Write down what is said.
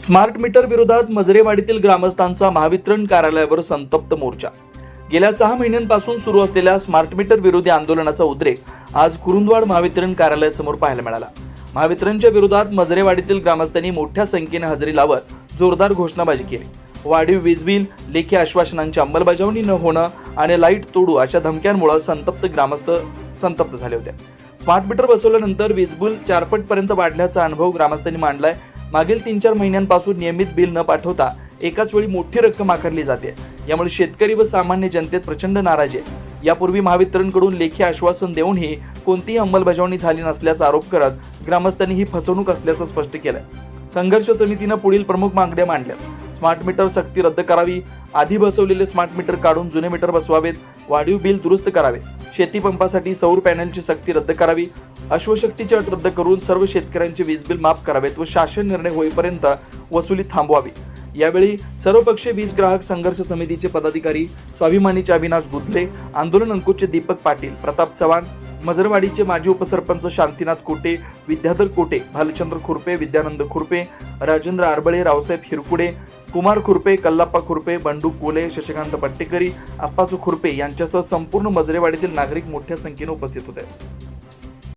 Smart meter विरोधात मजरेवाडीतील ग्रामस्थांचा महावितरण कार्यालयावर संतप्त मोर्चा. गेल्या सहा महिन्यांपासून सुरू असलेल्या स्मार्ट मीटर विरोधी आंदोलनाचा उद्रेक आज कुरुंदवाड महावितरण कार्यालयासमोर पाहायला मिळाला. महावितरणच्या विरोधात मजरेवाडीतील ग्रामस्थांनी मोठ्या संख्येने हजेरी लावत जोरदार घोषणाबाजी केली. वाढीव वीज बिल लेखी आश्वासनांची अंमलबजावणी न होणं आणि लाइट तोडू अशा धमक्यांमुळे संतप्त ग्रामस्थ संतप्त झाले होते. स्मार्ट मीटर बसवल्यानंतर वीज बिल चारपट पर्यंत वाढल्याचा अनुभव ग्रामस्थांनी मांडलाय. मागील तीन चार महिन्यांपासून नियमित बिल न पाठवता एकाच वेळी मोठी रक्कम आकारली जाते. यामुळे शेतकरी व सामान्य जनतेत प्रचंड नाराजी आहे. यापूर्वी महावितरणकडून लेखी आश्वासन देऊनही कोणतीही अंमलबजावणी झाली नसल्याचा आरोप करत ग्रामस्थांनी ही फसवणूक असल्याचं स्पष्ट केलं संघर्ष समितीनं पुढील प्रमुख मागण्या मांडल्या स्मार्ट मीटर सक्ती रद्द करावी आधी बसवलेले स्मार्ट मीटर काढून जुने मीटर बसवावेत वाढीव बिल दुरुस्त करावे. शेतीपंपासाठी सौर पॅनलची सक्ती रद्द करावी. अश्वशक्तीची अट रद्द करून सर्व शेतकऱ्यांचे वीज बिल माफ करावेत व शासन निर्णय होईपर्यंत वसुली थांबवावी. यावेळी सर्वपक्षीय वीज ग्राहक संघर्ष समितीचे पदाधिकारी स्वाभिमानीचे अविनाश गुदले आंदोलन अंकुशचे दीपक पाटील प्रताप चव्हाण मजरवाडीचे माजी उपसरपंच शांतीनाथ कोटे विद्याधर कोटे भालचंद्र खुरपे विद्यानंद खुरपे राजेंद्र आरबळे रावसाहेब हिरकुडे कुमार खुरपे कल्लाप्पा खुरपे बंडू कोले शशिकांत पट्टेकरी अप्पासू खुरपे यांच्यासह संपूर्ण मजरेवाडीतील नागरिक मोठ्या संख्येने उपस्थित होते.